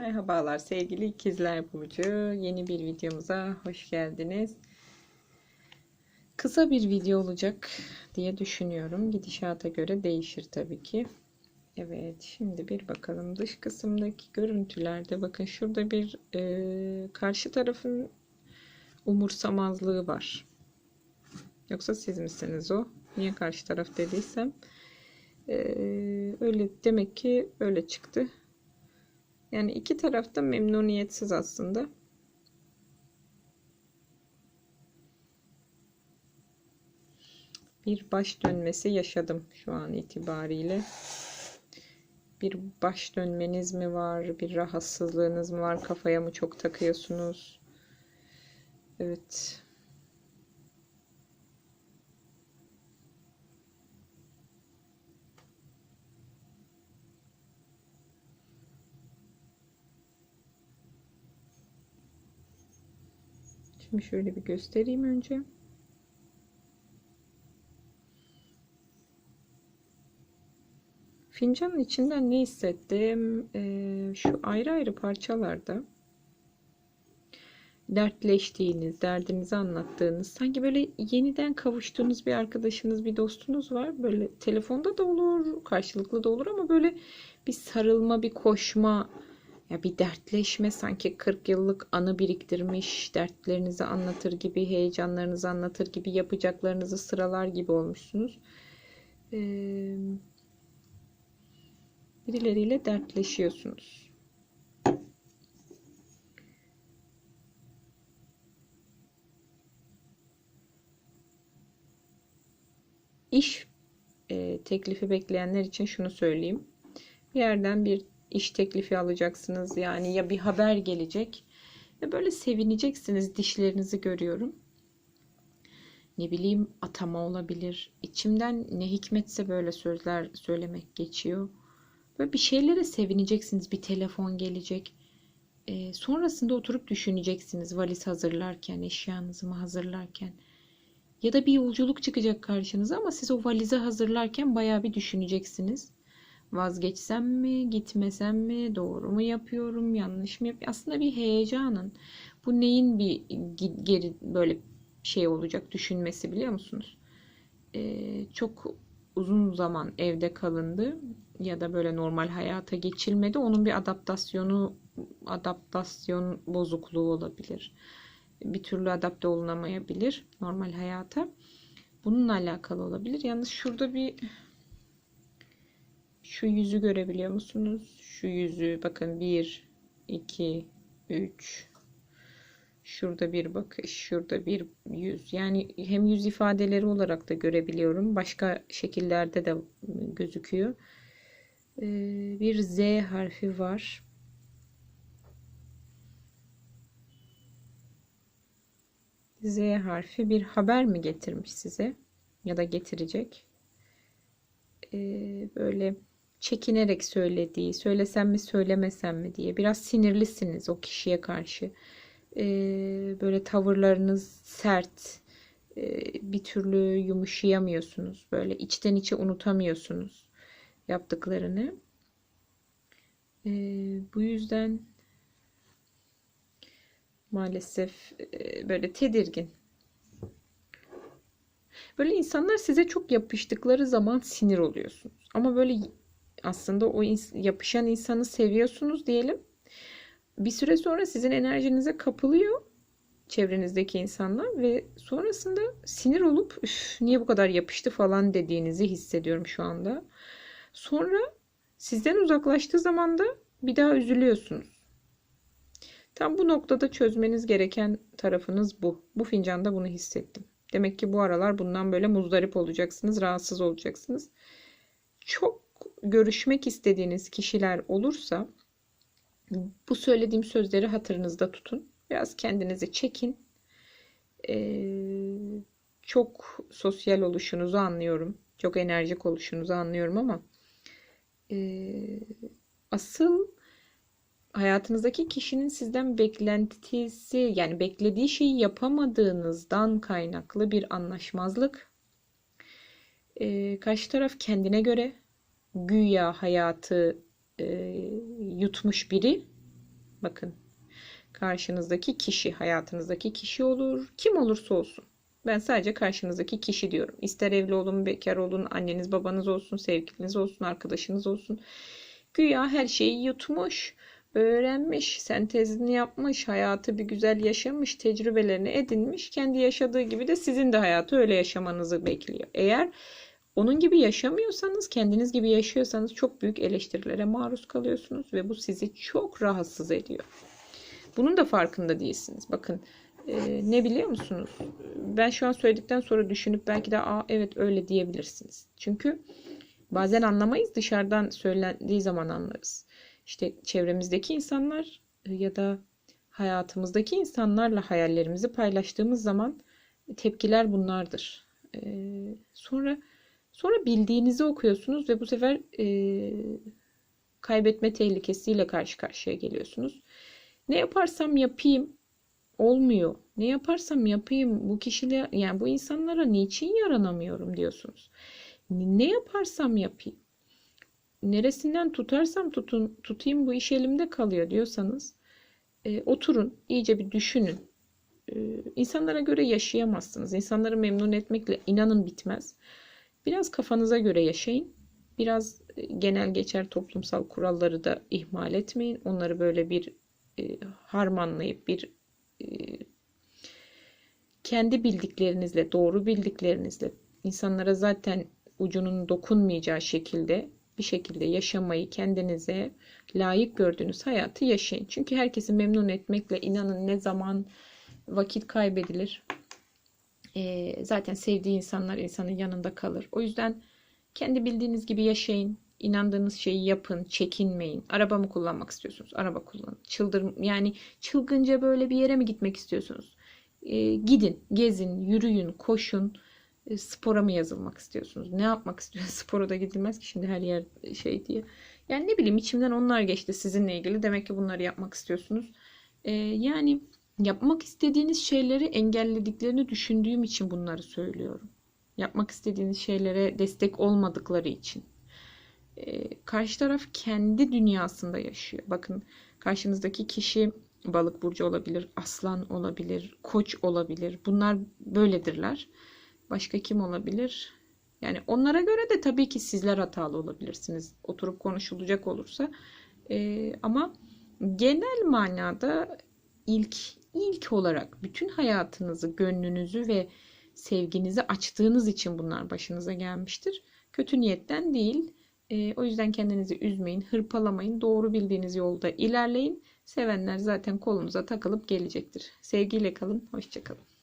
Merhabalar sevgili ikizler burcu. Yeni bir videomuza hoş geldiniz. Kısa bir video olacak diye düşünüyorum. Gidişata göre değişir tabii ki. Evet, şimdi bir bakalım dış kısımdaki görüntülerde bakın şurada bir e, karşı tarafın umursamazlığı var. Yoksa siz misiniz o? Niye karşı taraf dediysem e, öyle demek ki öyle çıktı. Yani iki tarafta memnuniyetsiz aslında. Bir baş dönmesi yaşadım şu an itibariyle. Bir baş dönmeniz mi var? Bir rahatsızlığınız mı var? Kafaya mı çok takıyorsunuz? Evet. Şimdi şöyle bir göstereyim önce. Fincanın içinden ne hissettim? Ee, şu ayrı ayrı parçalarda dertleştiğiniz, derdinizi anlattığınız, sanki böyle yeniden kavuştuğunuz bir arkadaşınız, bir dostunuz var. Böyle telefonda da olur, karşılıklı da olur ama böyle bir sarılma, bir koşma, ya bir dertleşme sanki 40 yıllık anı biriktirmiş, dertlerinizi anlatır gibi, heyecanlarınızı anlatır gibi, yapacaklarınızı sıralar gibi olmuşsunuz. Ee, birileriyle dertleşiyorsunuz. İş e, teklifi bekleyenler için şunu söyleyeyim. Bir yerden bir iş teklifi alacaksınız. Yani ya bir haber gelecek ve böyle sevineceksiniz. Dişlerinizi görüyorum. Ne bileyim atama olabilir. İçimden ne hikmetse böyle sözler söylemek geçiyor. Böyle bir şeylere sevineceksiniz. Bir telefon gelecek. E, sonrasında oturup düşüneceksiniz valiz hazırlarken, eşyanızı mı hazırlarken. Ya da bir yolculuk çıkacak karşınıza ama siz o valizi hazırlarken bayağı bir düşüneceksiniz vazgeçsem mi, gitmesem mi, doğru mu yapıyorum, yanlış mı yapıyorum? Aslında bir heyecanın, bu neyin bir geri böyle şey olacak düşünmesi biliyor musunuz? Ee, çok uzun zaman evde kalındı ya da böyle normal hayata geçilmedi. Onun bir adaptasyonu, adaptasyon bozukluğu olabilir. Bir türlü adapte olunamayabilir normal hayata. Bununla alakalı olabilir. Yalnız şurada bir şu yüzü görebiliyor musunuz? Şu yüzü bakın 1, 2, 3. Şurada bir bakış, şurada bir yüz. Yani hem yüz ifadeleri olarak da görebiliyorum. Başka şekillerde de gözüküyor. Ee, bir Z harfi var. Z harfi bir haber mi getirmiş size? Ya da getirecek? Ee, böyle çekinerek söylediği, söylesem mi söylemesem mi diye biraz sinirlisiniz o kişiye karşı. Ee, böyle tavırlarınız sert, ee, bir türlü yumuşayamıyorsunuz. Böyle içten içe unutamıyorsunuz yaptıklarını. Ee, bu yüzden maalesef e, böyle tedirgin. Böyle insanlar size çok yapıştıkları zaman sinir oluyorsunuz. Ama böyle aslında o yapışan insanı seviyorsunuz diyelim. Bir süre sonra sizin enerjinize kapılıyor çevrenizdeki insanlar ve sonrasında sinir olup niye bu kadar yapıştı falan dediğinizi hissediyorum şu anda. Sonra sizden uzaklaştığı zaman da bir daha üzülüyorsunuz. Tam bu noktada çözmeniz gereken tarafınız bu. Bu fincanda bunu hissettim. Demek ki bu aralar bundan böyle muzdarip olacaksınız, rahatsız olacaksınız. Çok görüşmek istediğiniz kişiler olursa bu söylediğim sözleri hatırınızda tutun. Biraz kendinizi çekin. Ee, çok sosyal oluşunuzu anlıyorum. Çok enerjik oluşunuzu anlıyorum ama e, asıl hayatınızdaki kişinin sizden beklentisi yani beklediği şeyi yapamadığınızdan kaynaklı bir anlaşmazlık. Ee, karşı taraf kendine göre güya hayatı e, yutmuş biri Bakın karşınızdaki kişi, hayatınızdaki kişi olur, kim olursa olsun. Ben sadece karşınızdaki kişi diyorum. İster evli olun, bekar olun, anneniz babanız olsun, sevgiliniz olsun, arkadaşınız olsun. Güya her şeyi yutmuş, öğrenmiş, sentezini yapmış, hayatı bir güzel yaşamış, tecrübelerini edinmiş. Kendi yaşadığı gibi de sizin de hayatı öyle yaşamanızı bekliyor. Eğer onun gibi yaşamıyorsanız, kendiniz gibi yaşıyorsanız çok büyük eleştirilere maruz kalıyorsunuz ve bu sizi çok rahatsız ediyor. Bunun da farkında değilsiniz. Bakın e, ne biliyor musunuz? Ben şu an söyledikten sonra düşünüp belki de Aa, evet öyle diyebilirsiniz. Çünkü bazen anlamayız dışarıdan söylendiği zaman anlarız. İşte çevremizdeki insanlar ya da hayatımızdaki insanlarla hayallerimizi paylaştığımız zaman tepkiler bunlardır. Ee, sonra sonra bildiğinizi okuyorsunuz ve bu sefer e, kaybetme tehlikesiyle karşı karşıya geliyorsunuz. Ne yaparsam yapayım olmuyor. Ne yaparsam yapayım bu kişiyle yani bu insanlara niçin yaranamıyorum diyorsunuz. Ne yaparsam yapayım neresinden tutarsam tutun, tutayım bu iş elimde kalıyor diyorsanız e, oturun iyice bir düşünün. E, insanlara göre yaşayamazsınız. İnsanları memnun etmekle inanın bitmez. Biraz kafanıza göre yaşayın. Biraz e, genel geçer toplumsal kuralları da ihmal etmeyin. Onları böyle bir e, harmanlayıp bir e, kendi bildiklerinizle, doğru bildiklerinizle insanlara zaten ucunun dokunmayacağı şekilde bir şekilde yaşamayı kendinize layık gördüğünüz hayatı yaşayın. Çünkü herkesi memnun etmekle inanın ne zaman vakit kaybedilir. E, zaten sevdiği insanlar insanın yanında kalır. O yüzden kendi bildiğiniz gibi yaşayın. İnandığınız şeyi yapın, çekinmeyin. Araba mı kullanmak istiyorsunuz? Araba kullanın. Çıldır yani çılgınca böyle bir yere mi gitmek istiyorsunuz? E, gidin, gezin, yürüyün, koşun e, spora mı yazılmak istiyorsunuz? Ne yapmak istiyorsunuz? Spora da gidilmez ki şimdi her yer şey diye. Yani ne bileyim içimden onlar geçti sizinle ilgili. Demek ki bunları yapmak istiyorsunuz. Ee, yani yapmak istediğiniz şeyleri engellediklerini düşündüğüm için bunları söylüyorum. Yapmak istediğiniz şeylere destek olmadıkları için. Ee, karşı taraf kendi dünyasında yaşıyor. Bakın karşınızdaki kişi balık burcu olabilir, aslan olabilir, koç olabilir. Bunlar böyledirler. Başka kim olabilir? Yani onlara göre de tabii ki sizler hatalı olabilirsiniz. Oturup konuşulacak olursa. Ee, ama genel manada ilk ilk olarak bütün hayatınızı, gönlünüzü ve sevginizi açtığınız için bunlar başınıza gelmiştir. Kötü niyetten değil. Ee, o yüzden kendinizi üzmeyin, hırpalamayın. Doğru bildiğiniz yolda ilerleyin. Sevenler zaten kolunuza takılıp gelecektir. Sevgiyle kalın, hoşçakalın.